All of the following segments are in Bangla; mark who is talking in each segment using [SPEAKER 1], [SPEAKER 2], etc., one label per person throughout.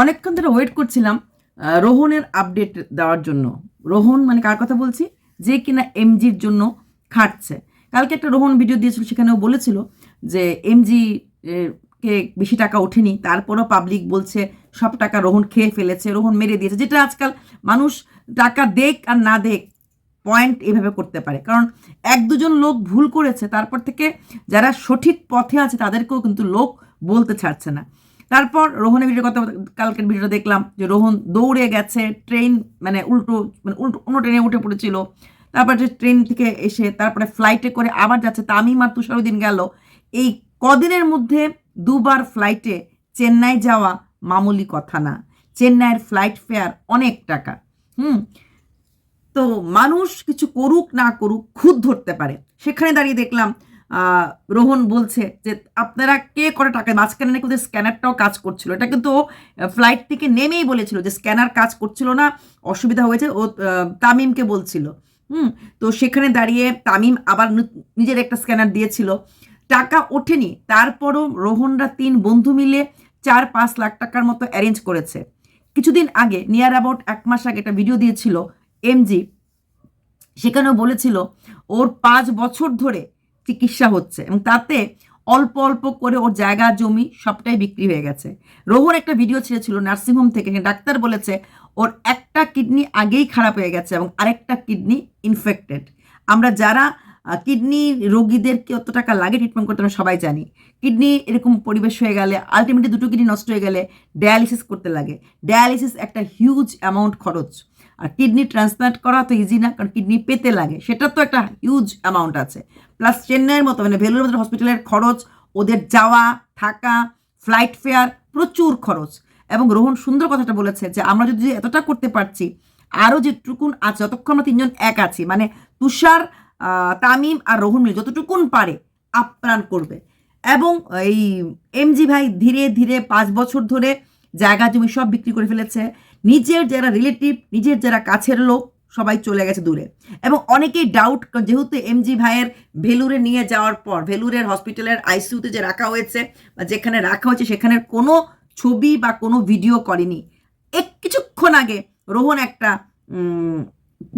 [SPEAKER 1] অনেকক্ষণ ধরে ওয়েট করছিলাম রোহনের আপডেট দেওয়ার জন্য। রোহন মানে কার কথা বলছি? যে কিনা এমজির জন্য খাটছে। কালকে একটা রোহন ভিডিও দিয়েছিল, সেখানেও বলেছিল যে এমজি কে বেশি টাকা ওঠেনি। তারপরও পাবলিক বলছে সব টাকা রোহন খেয়ে ফেলেছে, রোহন মেরে দিয়েছে। যেটা আজকাল মানুষ টাকা দেখ আর না দেখ পয়েন্ট এভাবে করতে পারে। কারণ এক দুজন লোক ভুল করেছে, তারপর থেকে যারা সঠিক পথে আছে, তাদেরকেও কিন্তু লোক বলতে ছাড়ছে না। তারপর রোহনের ভিডিও কথা কালকের ভিডিওটা দেখলাম যে রোহন দৌড়ে গেছে ট্রেন মানে উল্টো মানে উল্টো, অন্য ট্রেনে উঠে পড়েছিল। তারপর যে ট্রেন থেকে এসে তারপরে ফ্লাইটে করে আবার যাচ্ছে, তামিম আর তুষারুদ্দিন গেল। এই কদিনের মধ্যে দুবার ফ্লাইটে চেন্নাই যাওয়া মামুলি কথা না। চেন্নাইয়ের ফ্লাইট ফেয়ার অনেক টাকা। হুম? তো মানুষ কিছু করুক না করুক খুদ ধরতে পারে। সেখানে দাঁড়িয়ে দেখলাম রোহন বলছে যে, আপনারা কে করে টাকা মাঝখানে নাকি ওদের স্ক্যানারটাও কাজ করছিল। এটা কিন্তু ফ্লাইট থেকে নেমেই বলেছিল যে, স্ক্যানার কাজ করছিল না, অসুবিধা হয়েছে। ও তামিমকে বলছিল। হুম, তো সেখানে দাঁড়িয়ে তামিম আবার নিজের একটা স্ক্যানার দিয়েছিল। টাকা ওঠেনি। তারপরও রোহনরা তিন বন্ধু মিলে চার পাঁচ লাখ টাকার মতো অ্যারেঞ্জ করেছে। কিছুদিন আগে নিয়ার অ্যাবাউট এক মাস আগে একটা ভিডিও দিয়েছিল এমজি সেখানেও বলেছিল, ওর পাঁচ বছর ধরে চিকিৎসা হচ্ছে এবং তাতে অল্প অল্প করে ওর জায়গা, জমি সবটাই বিক্রি হয়ে গেছে। রোহর একটা ভিডিও ছেড়েছিল নার্সিংহোম থেকে, ডাক্তার বলেছে ওর একটা কিডনি আগেই খারাপ হয়ে গেছে এবং আরেকটা কিডনি ইনফেক্টেড আমরা যারা কিডনি রোগীদেরকে অত টাকা লাগে ট্রিটমেন্ট করতে আমরা সবাই জানি। কিডনি এরকম পরিবেশ হয়ে গেলে আলটিমেটলি দুটো কিডনি নষ্ট হয়ে গেলে ডায়ালিসিস করতে লাগে। ডায়ালিসিস একটা হিউজ অ্যামাউন্ট খরচ। আর কিডনি ট্রান্সপ্লান্ট করা তো ইজি না, কারণ কিডনি পেতে লাগে। সেটা তো একটা হিউজ অ্যামাউন্ট আছে। প্লাস চেন্নাইয়ের মতো মানে ভেলোর মতো হসপিটালের খরচ, ওদের যাওয়া, থাকা ফ্লাইট ফেয়ার প্রচুর খরচ। এবং রোহন সুন্দর কথাটা বলেছে যে, আমরা যদি এতটা করতে পারছি, আরও যেটুকুন আছে যতক্ষণ আমরা তিনজন এক আছি মানে তুষার তামিম আর রোহন মিলে যতটুকুন পারে আপ্রাণ করবে। এবং এই এমজি ভাই ধীরে ধীরে পাঁচ বছর ধরে জায়গা জমি সব বিক্রি করে ফেলেছে। নিজের যারা রিলেটিভ নিজের যারা কাছের লোক, সবাই চলে গেছে দূরে। এবং অনেকেই ডাউট যেহেতু এমজি ভাইয়ের ভেলুরে নিয়ে যাওয়ার পর, ভেলুরের হসপিটালের আইসিইউতে যে রাখা হয়েছে বা যেখানে রাখা হয়েছে, সেখানের কোনো ছবি বা কোনো ভিডিও করেনি। এক কিছুক্ষণ আগে রোহন একটা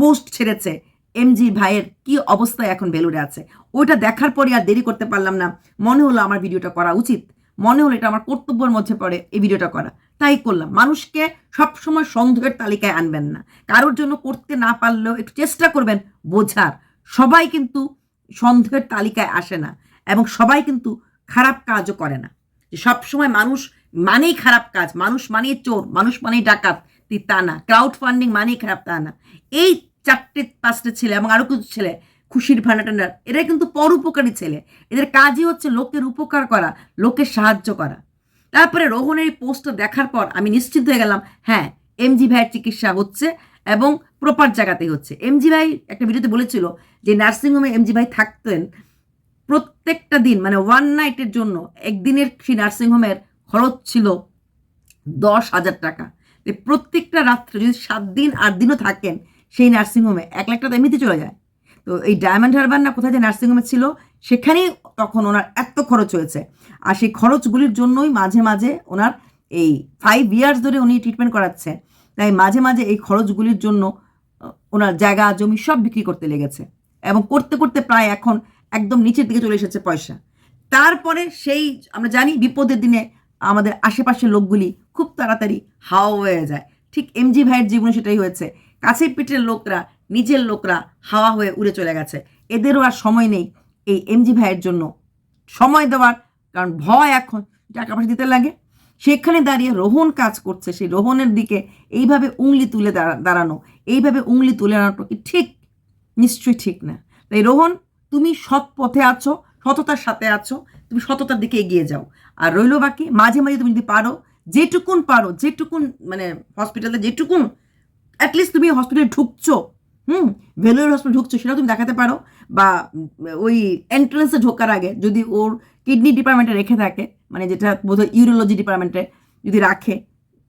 [SPEAKER 1] পোস্ট ছেড়েছে। এমজি ভাইয়ের কি অবস্থায় এখন ভেলুরে আছে? ওইটা দেখার পরে আর দেরি করতে পারলাম না। মনে হলো আমার ভিডিওটা করা উচিত। মনে হলো এটা আমার কর্তব্যের মধ্যে পড়ে এই ভিডিওটা করা। তাই করলাম। মানুষকে সবসময় সন্দেহের তালিকায় আনবেন না। কারোর জন্য করতে না পারলেও একটু চেষ্টা করবেন বোঝার। সবাই কিন্তু সন্দেহের তালিকায় আসে না এবং সবাই কিন্তু খারাপ কাজও করে না। সবসময় মানুষ মানেই খারাপ কাজ, মানুষ মানেই চোর, মানুষ মানেই ডাকাত, তা না। ক্রাউড ফান্ডিং মানেই খারাপ, তা না। এই চারটে, পাঁচটা ছেলে এবং আরও কিছু ছেলে, খুশির ভান্ডাটান্ডার এরা কিন্তু পরোপকারী ছেলে। এদের কাজই হচ্ছে লোকের উপকার করা, লোকের সাহায্য করা। তারপরে রোহনের এই পোস্টটা দেখার পর আমি নিশ্চিত হয়ে গেলাম হ্যাঁ এমজি ভাইয়ের চিকিৎসা হচ্ছে এবং প্রপার জায়গাতেই হচ্ছে। এমজি ভাই একটা ভিডিওতে বলেছিল যে নার্সিংহোমে এমজি ভাই থাকতেন প্রত্যেকটা দিন মানে ওয়ান নাইটের জন্য একদিনের সেই নার্সিংহোমের খরচ ছিল দশ হাজার টাকা। প্রত্যেকটা রাত্রে যদি সাত দিন, আট দিনও থাকেন সেই নার্সিংহোমে এক লাখ টাকা এমনিতে চলে যায়। তো এই ডায়মন্ড হারবার না কোথায় যে নার্সিংহোমে ছিল, সেখানেই তখন ওনার এত খরচ হয়েছে। আর সেই খরচগুলির জন্যই মাঝে মাঝে ওনার এই ফাইভ ইয়ার্স ধরে উনি ট্রিটমেন্ট করাচ্ছে। তাই মাঝে মাঝে এই খরচগুলির জন্য ওনার জায়গা, জমি সব বিক্রি করতে লেগেছে। এবং করতে করতে প্রায় এখন একদম নিচের দিকে চলে এসেছে পয়সা। তারপরে সেই, আমরা জানি বিপদের দিনে আমাদের আশেপাশের লোকগুলি খুব তাড়াতাড়ি হাওয়া হয়ে যায়। ঠিক এমজি ভাইয়ের জীবনে সেটাই হয়েছে। কাছের পিঠের লোকরা, নিজের লোকরা হাওয়া হয়ে উড়ে চলে গেছে। এদেরও আর সময় নেই এই এমজি ভাইয়ের জন্য। সময় দেওয়ার, কারণ ভয় এখন টাকা পয়সা দিতে লাগে। সেখানে দাঁড়িয়ে রোহন কাজ করছে, সেই রোহনের দিকে এইভাবে উংলি তুলে দাঁড়ানো। এইভাবে উংলি তুলে দাঁড়ানো কি ঠিক? নিশ্চয়ই ঠিক না। তাই রোহন, তুমি সৎ পথে আছো, সততার সাথে আছো, তুমি সততার দিকে এগিয়ে যাও। আর রইল বাকি, মাঝে মাঝে তুমি যদি পারো, যেটুকুন পারো, যেটুকুন মানে হসপিটালে যেটুকুন অ্যাটলিস্ট তুমি হসপিটালে ঢুকছো। হুম? ভেলোর হসপিটাল ঢুকছো, সেটাও তুমি দেখাতে পারো। বা ওই এন্ট্রান্সে ঢোকার আগে যদি ওর কিডনি ডিপার্টমেন্টে রেখে থাকে মানে যেটা বোধহয় ইউরোলজি ডিপার্টমেন্টে যদি রাখে,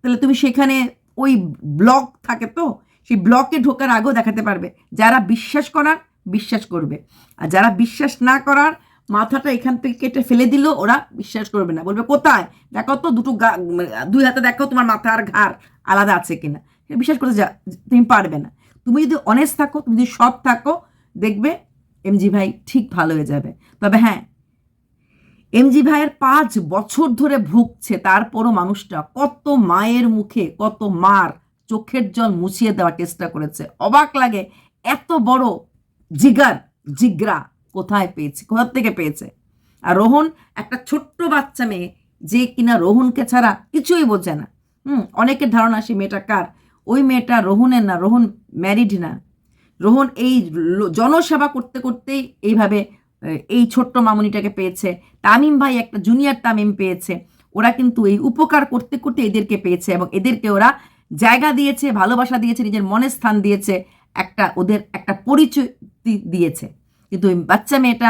[SPEAKER 1] তাহলে তুমি সেখানে ওই ব্লক থাকে তো, সেই ব্লকে ঢোকার আগেও দেখাতে পারবে। যারা বিশ্বাস করার, বিশ্বাস করবে। আর যারা বিশ্বাস না করার, মাথাটা এখান থেকে কেটে ফেলে দিল ওরা বিশ্বাস করবে না। বলবে, কোথায়? দেখো তো, দুটো গা, দুই হাতে দেখো তোমার মাথা আর ঘাড় আলাদা আছে কিনা। বিশ্বাস করতে যা, তুমি পারবে না। তুমি যদি অনেস্ট থাকো, তুমি যদি সৎ থাকো, দেখবে এমজি ভাই ঠিক ভালো হয়ে যাবে। তবে হ্যাঁ এমজি ভাইয়ের পাঁচ বছর ধরে ভুগছে তারপরও মানুষটা কত মায়ের মুখে, কত মার চোখের জল মুছিয়ে দেওয়ার চেষ্টা করেছে। অবাক লাগে, এত বড় জিগার, জিগ্রা কোথায় পেয়েছে, কোথা থেকে পেয়েছে? আর রোহন, একটা ছোট্ট বাচ্চা মেয়ে, যে কিনা রোহনকে ছাড়া কিছুই বোঝে না। হুম, অনেকের ধারণা সে মেয়েটা কার? ওই মেয়েটা রোহনের না, রোহন ম্যারিড না। রোহন এই জনসেবা করতে করতেই এইভাবে এই ছোট্ট মামুনিটাকে পেয়েছে। তামিম ভাই একটা জুনিয়র তামিম পেয়েছে। ওরা কিন্তু এই উপকার করতে করতে এদেরকে পেয়েছে এবং এদেরকে ওরা জায়গা দিয়েছে, ভালোবাসা দিয়েছে, নিজের মনে স্থান দিয়েছে, একটা ওদের একটা পরিচয় দিয়েছে। কিন্তু ওই বাচ্চা মেয়েটা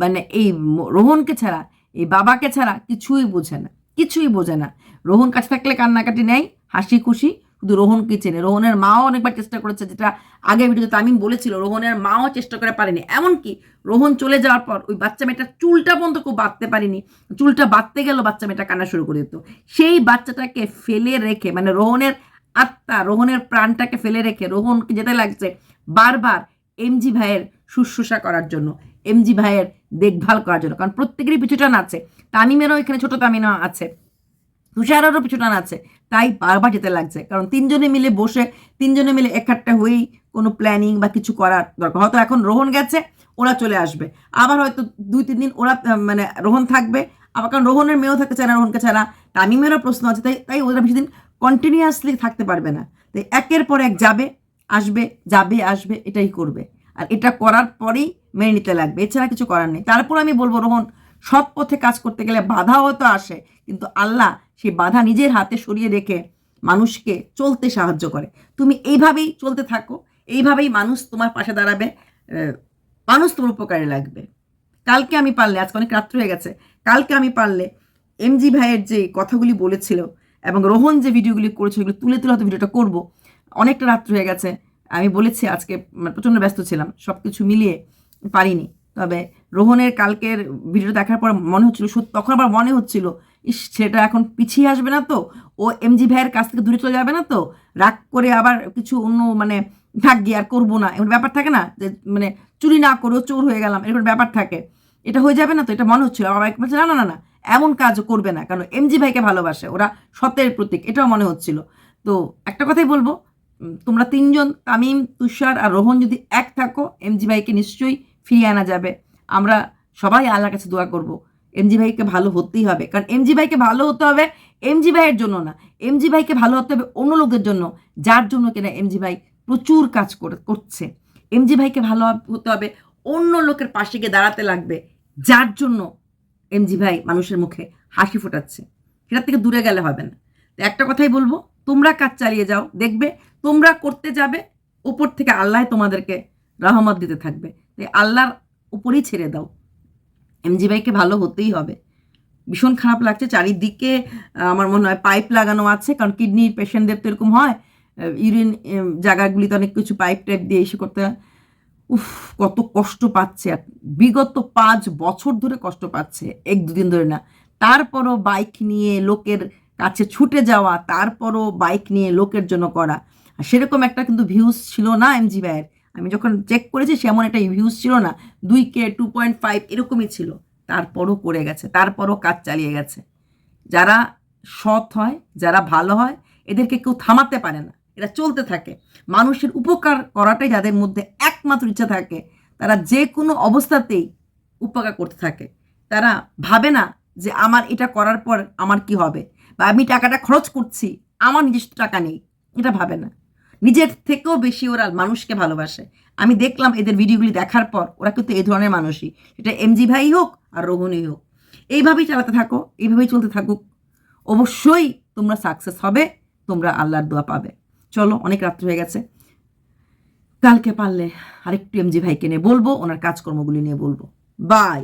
[SPEAKER 1] মানে এই রোহনকে ছাড়া, এই বাবাকে ছাড়া কিছুই বোঝে না, কিছুই বোঝে না। রোহন কাছে থাকলে কান্নাকাটি নেয়, হাসি খুশি শুধু রোহনকে চেনে। রোহনের মাও অনেকবার চেষ্টা করেছে, যেটা আগে ভিডিওতে তামিম বলেছিল, রোহনের মাও চেষ্টা করে পারেনি। এমনকি রোহন চলে যাওয়ার পর ওই বাচ্চা মেয়েটার চুলটা পর্যন্ত কেউ বাঁধতে পারিনি। চুলটা বাঁধতে গেল বাচ্চা মেয়েটা কান্না শুরু করে দিত। সেই বাচ্চাটাকে ফেলে রেখে মানে রোহনের আত্মা, রোহনের প্রাণটাকে ফেলে রেখে রোহনকে যেতে লাগছে বারবার এমজি ভাইয়ের শুশ্রূষা করার জন্য এমজি ভাইয়ের দেখভাল করার জন্য। কারণ প্রত্যেকেরই পিছুটান আছে। তামিমেরও এখানে ছোট তামিমা আছে। তুষারেরও পিছুটান আছে, তাই বারবার যেতে লাগছে। কারণ তিনজনে মিলে বসে, তিনজনে মিলে একাট্টা হয়েই কোনো প্ল্যানিং বা কিছু করার দরকার। হয়তো এখন রোহন গেছে, ওরা চলে আসবে। আবার হয়তো দুই, তিন দিন ওরা মানে রোহন থাকবে। আবার কারণ রোহনের মেয়েও থাকতে চায় না, রোহনকে ছাড়া তামিমেরও প্রশ্ন আছে, তাই তাই ওরা বেশি দিন কন্টিনিউয়াসলি থাকতে পারবে না। তাই একের পর এক যাবে, আসবে যাবে, আসবে, এটাই করবে। আর এটা করার পরেই মেনে নিতে লাগবে। এছাড়া কিছু করার নেই। তারপর আমি বলব, রোহন, সৎ পথে কাজ করতে গেলে বাধা হয়তো আসে, কিন্তু আল্লাহ সেই বাধা নিজের হাতে সরিয়ে রেখে মানুষকে চলতে সাহায্য করে। তুমি এইভাবেই চলতে থাকো, এইভাবেই মানুষ তোমার পাশে দাঁড়াবে মানুষ তোমার উপকারে লাগবে। কালকে আমি পারলে, আজকে অনেক রাত্র হয়ে গেছে, কালকে আমি পারলে এমজি ভাইয়ের যে কথাগুলি বলেছিল এবং রোহন যে ভিডিওগুলি করেছিল, এগুলো তুলে তুলে হয়তো ভিডিওটা করব, অনেকটা রাত্র হয়ে গেছে। আমি বলেছি আজকে মানে প্রচণ্ড ব্যস্ত ছিলাম সব কিছু মিলিয়ে পারিনি। তবে রোহনের কালকের ভিডিও দেখার পর মনে হচ্ছিল তখন আবার মনে হচ্ছিল সেটা এখন পিছিয়ে আসবে না তো? ও এমজি ভাইয়ের কাছ থেকে দূরে চলে যাবে না তো? রাগ করে আবার কিছু অন্য মানে থাক আর করব না। এমন ব্যাপার থাকে না যে মানে চুরি না করেও চোর হয়ে গেলাম, এরকম ব্যাপার থাকে। এটা হয়ে যাবে না তো? এটা মনে হচ্ছিল। আমার বলছে না না না না, এমন কাজ করবে না। কারণ এমজি ভাইকে ভালোবাসে, ওরা সত্যের প্রতীক, এটাও মনে হচ্ছিল। তো একটা কথাই বলব তোমরা তিনজন, তামিম, তুষার আর রোহন যদি এক থাকো এমজি ভাইকে নিশ্চয়ই ফিরিয়ে আনা যাবে। আমরা সবাই আল্লাহর কাছে দোয়া করব। এমজি ভাইকে ভালো হতেই হবে। কারণ এমজি ভাইকে ভালো হতে হবে এমজি ভাইয়ের জন্য না। এমজি ভাইকে ভালো হতে হবে অন্য লোকের জন্য, যার জন্য কিনা এমজি ভাই প্রচুর কাজ করে- করছে। এমজি ভাইকে ভালো হতে হবে অন্য লোকের পাশে গিয়ে দাঁড়াতে লাগবে, যার জন্য এমজি ভাই মানুষের মুখে হাসি ফোটাচ্ছে। সেটার থেকে দূরে গেলে হবে না। তো একটা কথাই বলব, তোমরা কাজ চালিয়ে যাও, দেখবে তোমরা করতে যাবে উপর থেকে আল্লাহ তোমাদেরকে রহমত দিতে থাকবে। তাই আল্লাহর উপরেই ছেড়ে দাও। এমজি ভাইকে ভালো হতেই হবে। ভীষণ খারাপ লাগছে চারিদিকে আমার মনে হয় পাইপ লাগানো আছে, কারণ কিডনির পেশেন্টদের তো এরকম হয় ইউরিন জায়গাগুলিতে অনেক কিছু পাইপ টাইপ দিয়ে এসে করতে উফ, কত কষ্ট পাচ্ছে। বিগত পাঁচ বছর ধরে কষ্ট পাচ্ছে, এক দুদিন ধরে না। তারপরও বাইক নিয়ে লোকের কাছে ছুটে যাওয়া, তারপরও বাইক নিয়ে লোকের জন্য করা। সেরকম একটা কিন্তু ভিউজ ছিল না এমজি ভাইয়ের আমি যখন চেক করেছি সেমন একটা ভিউজ ছিল না, দুই কে টু পয়েন্ট ফাইভ এরকমই ছিল। তারপরও করে গেছে, তারপরও কাজ চালিয়ে গেছে। যারা সৎ হয়, যারা ভালো হয়, এদেরকে কেউ থামাতে পারে না। এরা চলতে থাকে। মানুষের উপকার করাটাই যাদের মধ্যে একমাত্র ইচ্ছা থাকে, তারা যে কোনো অবস্থাতেই উপকার করতে থাকে। তারা ভাবে না যে আমার এটা করার পর আমার কি হবে, বা আমি টাকাটা খরচ করছি, আমার নিজস্ব টাকা নেই, এটা ভাবে না। নিজের থেকেও বেশি ওরা মানুষকে ভালোবাসে। আমি দেখলাম এদের ভিডিওগুলি দেখার পর ওরা কিন্তু এই ধরনের মানুষই। সেটা এমজি ভাই হোক আর রোহনই হোক। এইভাবেই চালাতে থাকো, এইভাবেই চলতে থাকুক। অবশ্যই তোমরা সাকসেস হবে, তোমরা আল্লাহর দোয়া পাবে। চলো, অনেক রাত্র হয়ে গেছে। কালকে পারলে আরেকটু এমজি ভাইকে নিয়ে বলব, ওনার কাজকর্মগুলি নিয়ে বলব। বাই